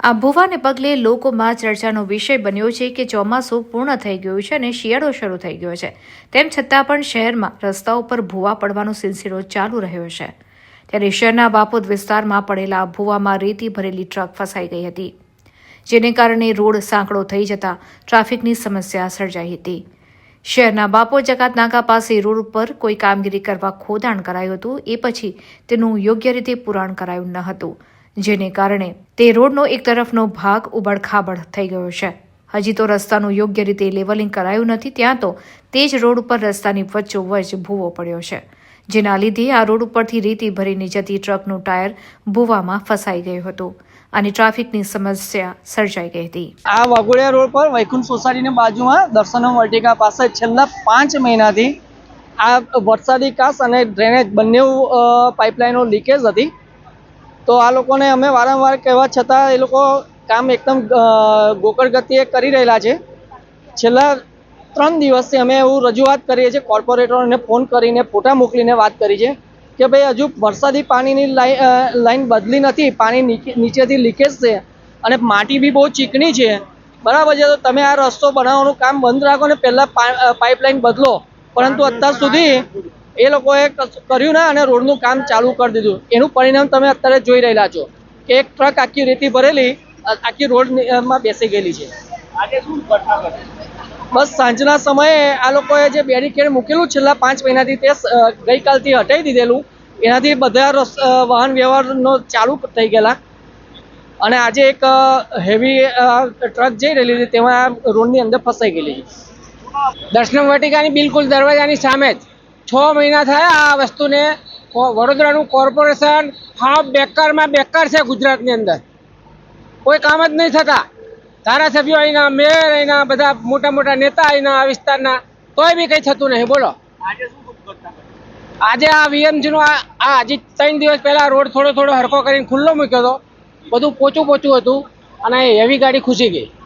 આ ભૂવાને પગલે લોકોમાં ચર્ચાનો વિષય બન્યો છે કે ચોમાસું પૂર્ણ થઈ ગયું છે અને શિયાળો શરૂ થઈ ગયો છે. તેમ છતાં પણ શહેરમાં રસ્તાઓ પર ભૂવા પડવાનો સિલસિલો ચાલુ રહ્યો છે. ત્યારે શહેરના બાપોદ વિસ્તારમાં પડેલા ભૂવામાં રેતી ભરેલી ટ્રક ફસાઈ ગઈ હતી, જેને કારણે રોડ સાંકડો થઈ જતા ટ્રાફિકની સમસ્યા સર્જાઈ હતી. શહેરના બાપો જકાત નાકા પાસે રોડ પર કોઈ કામગીરી કરવા ખોદાણ કરાયું હતું, એ પછી તેનું યોગ્ય રીતે પુરાણ કરાયું ન હતું. જેને કારણે તે રોડનો એક તરફનો ભાગ ઉબડખાબડ થઈ ગયો છે. હજી તો રસ્તાનું યોગ્ય રીતે લેવલિંગ કરાયું નથી, ત્યાં તો તે જ રોડ ઉપર રસ્તાની વચ્ચોવચ ભૂવો પડ્યો છે, જેના લીધે આ રોડ ઉપરથી રેતી ભરીને જતી ટ્રકનું ટાયર ભૂવામાં ફસાઈ ગયું હતું અને ટ્રાફિકની સમસ્યા સર્જાઈ ગઈ હતી. આ વાઘોડિયા રોડ પર વૈકુંઠ સોસાયટીની બાજુમાં દર્શનમ વર્ટિકા પાસે છેલ્લા પાંચ મહિનાથી આ વરસાદી કાસ અને ડ્રેનેજ બંને પાઇપલાઇનો લીકેજ હતી. તો આ લોકોને અમે વારંવાર કહેવા છતાં એ લોકો કામ એકદમ ગોકળ ગતિએ કરી રહેલા છે. છેલ્લા ત્રણ દિવસથી અમે એવું રજૂઆત કરીએ છીએ, કોર્પોરેટરોને ફોન કરીને, ફોટા મોકલીને વાત કરી છે કે ભાઈ હજુ વરસાદી પાણીની લાઈન બદલી નથી, પાણી નીચેથી લીકેજ છે અને માટી બી બહુ ચીકણી છે. બરાબર છે, તો તમે આ રસ્તો બનાવવાનું કામ બંધ રાખો ને, પહેલાં પાઇપલાઇન બદલો. પરંતુ અત્યાર સુધી એ લોકોએ કર્યું ના અને રોડનું કામ ચાલુ કરી દીધું. એનું પરિણામ તમે અત્યારે જોઈ રહેલા છો કે એક ટ્રક આખી રેતી ભરેલી આખી રોડમાં બેસી ગયેલી છે. બસ સાંજના સમયે આ લોકોએ જે બેરિકેડ મૂકેલું છેલ્લા પાંચ મહિનાથી તે ગઈકાલથી હટાવી દીધેલું. એનાથી બધા વાહન વ્યવહારનો ચાલુ થઈ ગયેલા. અને આજે એક હેવી ટ્રક જઈ રહેલી હતી તેમાં આ રોડની અંદર ફસાઈ ગયેલી છે. દર્શનમ વાટિકાની બિલકુલ દરવાજાની સામે જ. છ મહિના થયા આ વસ્તુને વડોદરાનું કોર્પોરેશન હા બેકારમાં બેકાર છે ગુજરાતની અંદર. કોઈ કામ જ નહીં થતા. ધારાસભ્યો અહીંના મેયર અહીંના બધા મોટા મોટા નેતા અહીંના આ વિસ્તારના તોય બી કંઈ થતું નહીં. બોલો. આજે આ વીએમસી આ આજે ત્રણ દિવસ પહેલા રોડ થોડો થોડો હરકો કરીને ખુલ્લો મૂક્યો હતો. બધું પોચું પોચું હતું અને હેવી ગાડી ખુશી ગઈ.